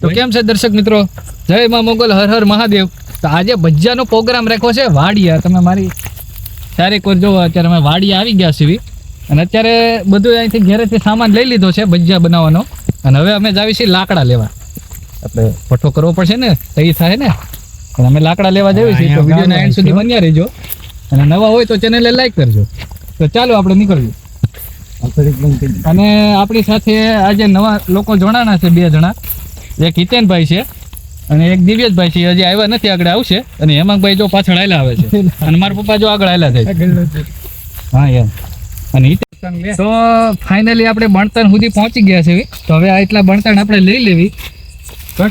તો કેમ છે દર્શક મિત્રો? જય માં મોગલ હર હર મહાદેવ. તો આજે ભજીયાનો પ્રોગ્રામ રાખ્યો છે વાડિયા. તમે મારી ચારેક વાર જોવો અત્યારે અમે વાડિયા આવી ગયા છીએ. અને અત્યારે બધું અહીંથી ઘેરેથી સામાન લઈ લીધો છે ભજીયા બનાવવાનો. અને હવે અમે જાવી છીએ લાકડા લેવા. આપણે પઠો કરવો પડશે ને તો એ થાય ને. પણ અમે લાકડા લેવા જઈએ છીએ તો વિડીયોના એન્ડ સુધી બન્યા રહેજો. અને નવા હોય તો ચેનલને લાઈક કરજો. તો ચાલો આપણે નીકળીએ. અને આપણી સાથે આજે નવા લોકો જોડાણા છે બે જણા. એક હિતેનભાઈ છે અને એક દિવ્યજભાઈ છે હજી આવ્યા નથી આગળ આવશે. અને હેમાંગભાઈ જો પાછળ આયલા આવે છે. અને મારા પપ્પા જો આગળ આયલા થાય હા એમ. અને તો ફાઇનલી આપણે બણતણ સુધી પહોંચી ગયા છે. તો હવે આ એટલા બણતણ આપણે લઈ લેવી. આ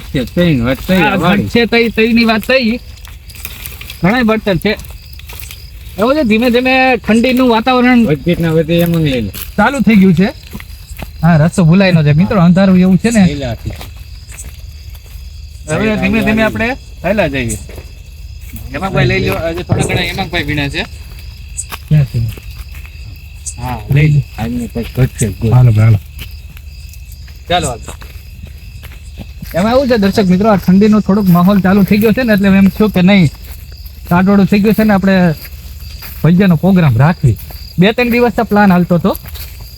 ઘટ છે તઈ તઈની વાત થઈ ઘણા બળતણ છે. એવું છે ધીમે ધીમે ઠંડીનું વાતાવરણ ચાલુ થઈ ગયું છે. હા રસ્તો ભૂલાઈ નો છે. મિત્રો અંધારું એવું છે ને. હવે ધીમે ધીમે આપણે પહેલા જઈએ. હેમાંગભાઈ લઈ લો આજે થોડા ઘણા હેમાંગભાઈ ભીણા છે. હા લઈ લો હાલો હાલો. ચાલો એમાં એવું છે દર્શક મિત્રો આ ઠંડીનો થોડોક માહોલ ચાલુ થઈ ગયો છે ને એટલે એમ થયું કે નહીં કાટોડું થઈ ગયું છે ને આપણે ભજીયાનો પ્રોગ્રામ રાખવી. બે ત્રણ દિવસનો પ્લાન હાલતો હતો.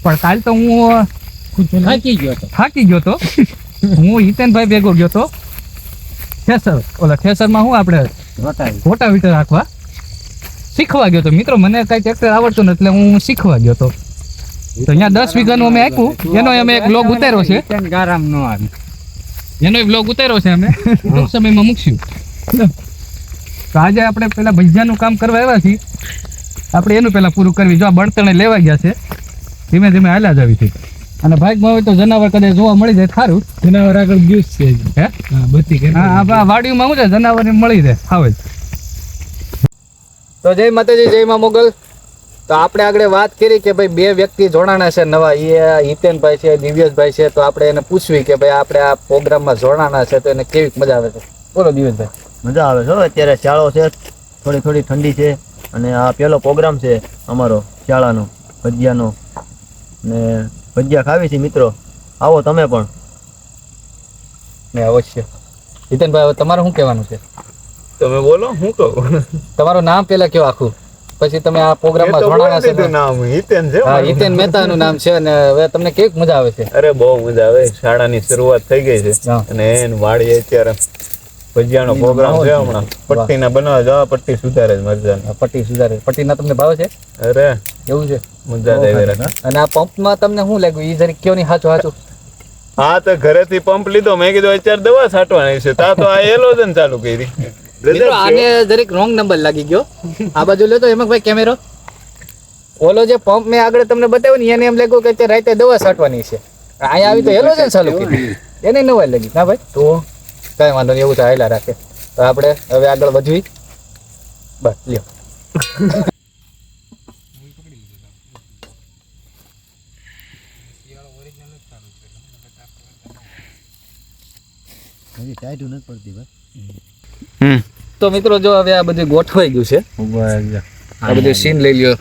પણ કાલ તો હું થાકી ગયો હતો. થાકી ગયો તો હું હિતેનભાઈ ભેગો ગયો તો ઠેસર ઓલા ઠેસરમાં હું આપણે ખોટા વીટર રાખવા? શીખવા ગયો તો મિત્રો મને કઈ ટ્રેક્ટર આવડતું નથી એટલે હું શીખવા ગયો તો. તો અહીંયા દસ વીઘાનું અમે આપ્યું. એનો અમે એક બ્લોગ ઉતાર્યો છે. ગારામ નો આવે. એનો બ્લોગ ઉતાર્યો છે અમે. ટૂંક સમયમાં મૂકશું. તો આજે આપણે પેલા ભજીયાનું કામ કરવા આવ્યા છીએ. આપણે એનું પહેલાં પૂરું કરવી. જો આ બળતણે લેવા ગયા છે. ધીમે ધીમે હાલ્યા જ આવી છે. અને ભાગમાં હોય તો જનાવર કદાચ જોવા મળી જાય સારું. જનાવર આગળ ગયું છે હે? હા બધી હા આ વાડીમાં શું છે? જનાવર મળી જાય આવે તો જય માતાજી જય માં મોગલ. તો આપણે આગળ વાત કરી કે ભાઈ બે વ્યક્તિ જોડાણા છે નવા. એ હિતેનભાઈ છે દિવ્યસભાઈ છે તો આપણે એને પૂછવી કે ભાઈ આપણે આ પ્રોગ્રામમાં જોડાણા છે તો એને કેવી મજા આવે છે? બોલો દિવ્યસભાઈ. મજા આવે છે હો. અત્યારે શાળો છે થોડી થોડી ઠંડી છે અને આ પહેલો પ્રોગ્રામ છે અમારો શાળાનો ભજીયાનો ને ભજીયા ખાવી છે મિત્રો. આવો તમે પણ. ને અવશ્ય જીતનભાઈ હવે તમારે શું કહેવાનું છે? તમે બોલો હું કહું? તમારું નામ પેલા કયો આખું. પછી તમે આ પ્રોગ્રામમાં જોડાણા છે નામ હિતેન છે હા. હિતેન મહેતાનું નામ છે અને હવે તમને કેક મજા આવે છે? અરે બહુ મજા આવે. શાળાની શરૂઆત થઈ ગઈ છે. અને એન વાડી અત્યારે ભજીયાનો પ્રોગ્રામ છે હમણાં. પટ્ટીના બનાવે છે. આ પટ્ટી સુધારે. આ પટ્ટી સુધારે. પટ્ટીના તમને ભાવે છે? અરે એવું છે? અને આ પંપમાં તમને શું લાગ્યું? એ જરી કયો નહીં સાચું સાચું હા તો ઘરેથી પંપ લીધો. મેં કીધું અત્યારે દવા છાંટવાની છે. તા તો આ એલોજન ચાલુ કરી. મિત્રો આને જરીક રોંગ નંબર લાગી ગયો. આ બાજુ લેતો એમાં ભાઈ કેમેરો. ઓલો જે પંપ મેં આગળ તમને બતાવ્યું ને એને એમ લાગ્યું કે અત્યારે રાતે દવા છાંટવાની છે. અહીંયા આવી તો હેલોજન ચાલુ કરી. એને નવાઈ લાગી. ના ભાઈ? તો કઈ વાંધો નહીં એવું ચાલ્યા રાખે. તો આપણે હવે આગળ વધવી. બસ લ્યો. હજી ટાઈટ નથી પડતી ભાઈ તો મિત્રો જો હવે આ બધું ગોઠવાઈ ગયું છે આ બધું સીન લઈ લ્યો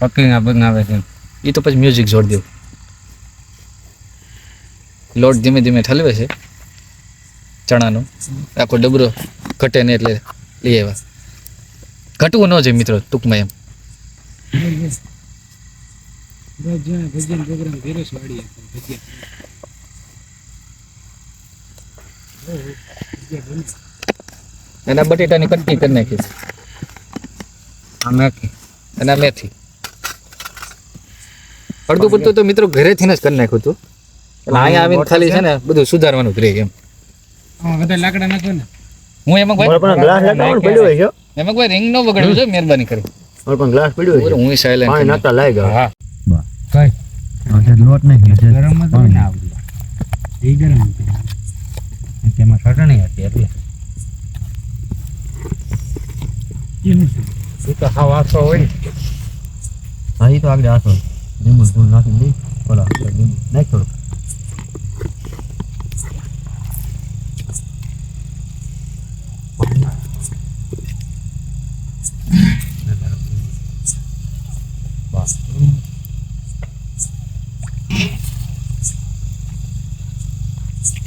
પકીંગ બનાવે છે એ તો પછી મ્યુઝિક જોડી દેવું લોટ ધીમે ધીમે ઠલવે છે ચણાનો આખો ડબરો ઘટે ને એટલે લઈ આવ્યા ઘટવું ન જોઈએ મિત્રો ટૂંકમાં એમ ભજન પ્રોગ્રામ કર્યો છે વાડીએ ભજીયા એના બટેટાની કટકી કરી નાખી. છે મેથી અને મેથી. અડધું પડતું તો મિત્રો ઘરેથી જ કરી નાખ્યું હતું. એટલે અહીંયા આવીને ખાલી છે? ને બધું સુધારવાનું રહે એમ. બધા લાકડા નાખો ને. હું એમાં કોઈ પણ ગ્લાસ લેતા પડ્યો હોય છે. એમાં કોઈ રિંગ નો બગડ્યો છે મહેરબાની કરી. પણ ગ્લાસ પડ્યો હોય હું હું પાણી સાયલેન્ટ નાખતા લાઈ ગયો હા. કઈ? લોટ નહીં ગરમમાં તો ના આવડું. એ ગરમ તેમાં ચટણી હતી એટલે. એ તો હાવ આસો હોય. હા તો આગળ આસો. લીંબુ નાખી દઈ ઓલા લીંબુ નાખ થોડું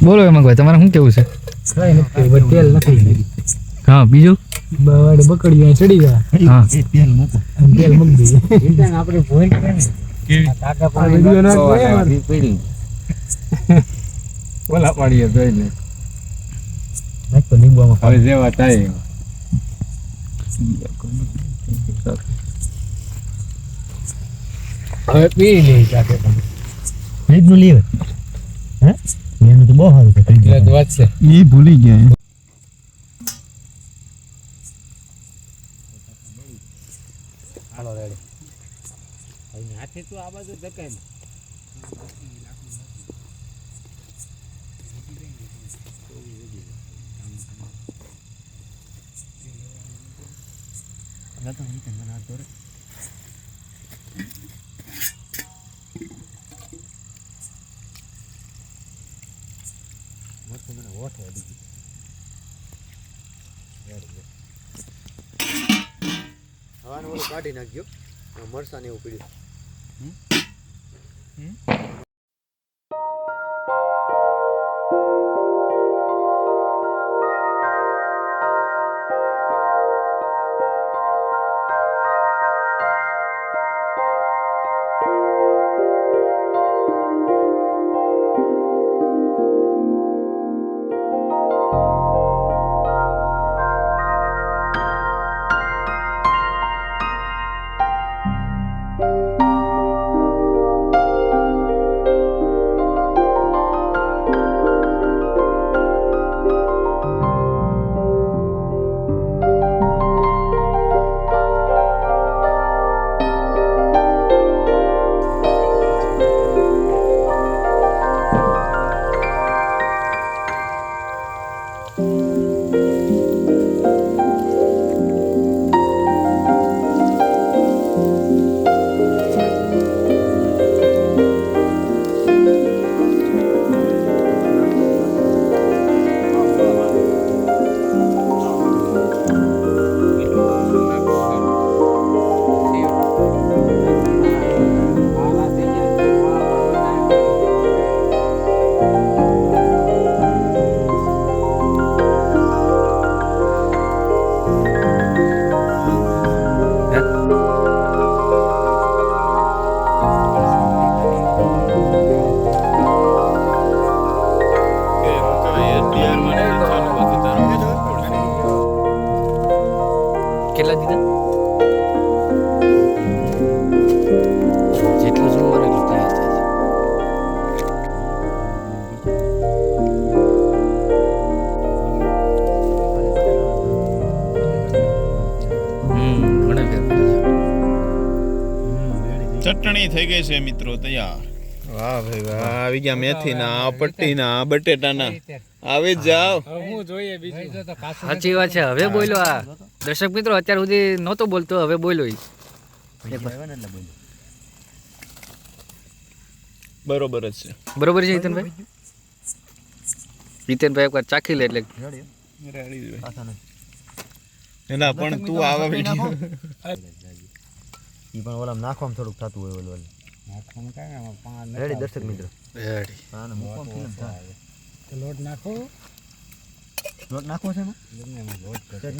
બોલો હેમંતભાઈ તમારે શું કેવું છે? કઈ નથી કર્યું, તેલ નથી. હા બીજું? બવાડે બકડીઓ ચડી ગયા. હા. તેલ મૂકો. તેલ મૂકી દીધું. આપણે ભૂલ આ વીડિયો ના જોયા મારે. ઓલા પાડીએ જોઈને. નાખ તો લીંબુમાં હવે જેવા થાય હવે પી લે ચાકે તમે. ફ્રીજનું લીવે હે? એનું તો બહુ સારું એટલે તો વાત છે એ ભૂલી ગયા હાલો રેડી હાથે તું આ બાજુ ધકાય હવાનું કાઢી નાખજો. મરસા ને એવું પીડ્યું. કેટલા દીધા? જેટલું જોવું મને એટલું તૈયાર થાય છે. ચટણી થઈ ગઈ છે મિત્રો તૈયાર. વાહ ભાઈ વાહ. આવી ગયા મેથી ના પટ્ટી ના બટેટા ના આવી જ જાઓ. હું જોઈએ બીજું. સાચી વાત છે હવે બોલ્યો આ. દર્શક મિત્રો અત્યાર સુધી નહોતો બોલતો હવે બોલ્યો ઈ. બરોબર જ છે. બરોબર છે હિતનભાઈ? હિતનભાઈ એકવાર ચાખી લે એટલે. એલા પણ તું આવા વીડિયો. ઈ પણ ઓલામ નાખવામાં થોડુંક થતું હોય ઓલું ઓલું રેડી દર્શક મિત્રો. આને મૂકવામાં film થાય. લોટ નાખો. લોટ નાખવો છે એમાં?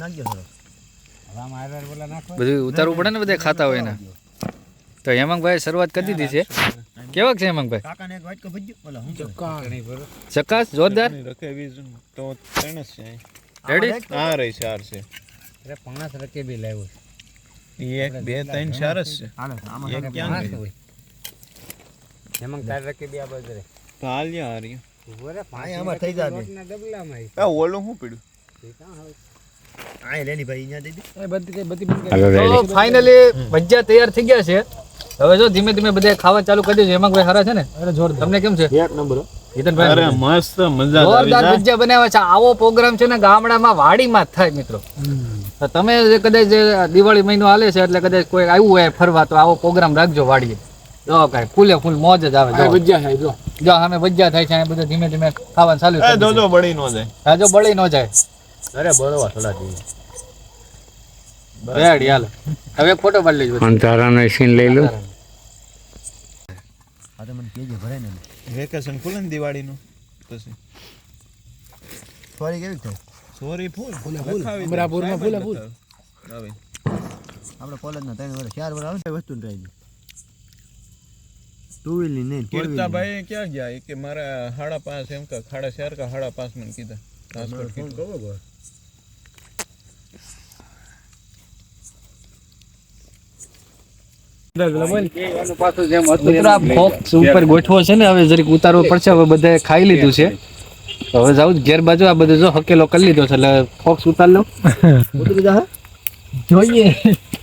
નાખજો થોડો બધું ઉતારવું પડે ને બધા ખાતા હોય ને તો હેમંગભાઈ શરૂઆત કરી દીધી છે. કેવા છે હેમાંગભાઈ? હું? ચકાસ જોરદાર? તો ત્રણ છે રેડી? આ રહી ચાર છે. પાંચ રકે બી લાવ્યો એક બે ત્રણ ચાર જ છે. એક ક્યાં ગઈ હેમંગ તાર રકે બે આ બાજુ રે હાલ્યા હારી આય આમાં થઈ. લોટના ડબલામાં આ ઓલું હું પીડું આય લેની ભાઈ અહીંયા દઈ દે. બધી કઈ બધી બંધ તો ફાઇનલી ભજીયા તૈયાર થઈ ગયા છે. હવે જો ધીમે ધીમે બધા ખાવા ચાલુ કરી દેજો. હેમાંગભાઈ હારા છે ને? અરે જોર તમને કેમ છે? એક નંબર હો. અરે મસ્ત મજા જોરદાર જાય ભજીયા બનાવ્યા છે. આવો પ્રોગ્રામ છે ને ગામડામાં વાડીમાં જ થાય મિત્રો. તો તમે જે કદાચ દિવાળી મહિનો હાલે છે એટલે કદાચ કોઈ આવ્યું હોય ફરવા તો આવો પ્રોગ્રામ રાખજો વાડીએ. જો કાઈ ફૂલે ફૂલ મોજ જ આવે જો. ભજીયા થાય જો. જો સામે ભજીયા થાય છે આ બધું ધીમે ધીમે ખાવાનું ચાલુ થાય જો જો બળી નો જાય. હા જો બળી ન જાય. અરે બરોબર થોડા દી રેડી હાલો. હવે ફોટો પાડી લેજો. અંધારાનો સીન લઈ લો. આ તો મને કેજે ભરાય ને. વેકેશન ખુલે ને દિવાળીનું? પછી. સોરી કેવી થાય? સોરી ફૂલ. અમરાપુરમાં ફૂલે ફૂલ. હવે આપણે કોલેજના ત્રણ વર્ષ ચાર વર્ષ આવે ને વસ્તુ ટ્રાય ટુ વ્હીલની નહીં કીર્તાભાઈ ક્યાં ગયા? કે મારા હાડા પાંચ એમ કે ખાડા ચાર કે હાડા પાંચ મને કીધા. મિત્રો આ ઉપર ગોઠવો છે ને હવે જરીક ઉતારવો પડશે હવે બધાએ ખાઈ લીધું છે. હવે જાઉં ઘેર બાજુ આ બધું જો હકેલો કરી લીધો છે એટલે ફોક્સ ઉતાર લો. ઉતરી જોઈએ.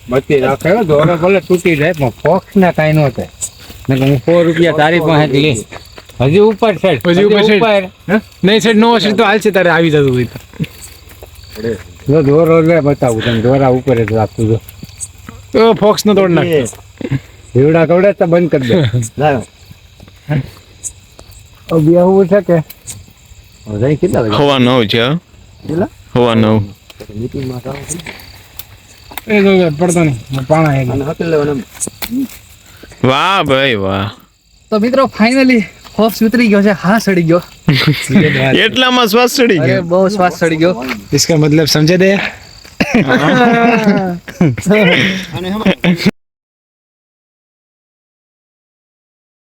બત્તી રાખે દોરો ભલે તૂટી જાય પણ ફોક્સ ના કાંઈ ન થાય. ને હું સો રૂપિયા તારી પાસે લે. હજી ઉપર છે. હજી ઉપર છે. નહીં સેટ નો હશે તો હાલશે તારે આવી જતું હોય જો દોરો લે બતાવું તને દોરા ઉપર જ રાખતું જો તો ફોક્સ નો તોડ નાખ. એ, જીવડા કવડે તો બંધ કરી દે. લાવો. હવે બેહવું છે કે? હવે કેટલા વાગે હવા નવ છે? કેટલા? હવા નવ. મીટિંગમાં એ જો પડતો નહીં. પાણા એક અને હકેલ લેવાના વાહ ભાઈ વાહ તો મિત્રો ફાઇનલી ફોક્સ ઉતરી ગયો છે હા સડી ગયો એટલામાં શ્વાસ ચડી અરે ગયો બહુ શ્વાસ ચડી ગયો इसका मतलब समझे दे અને હમણાં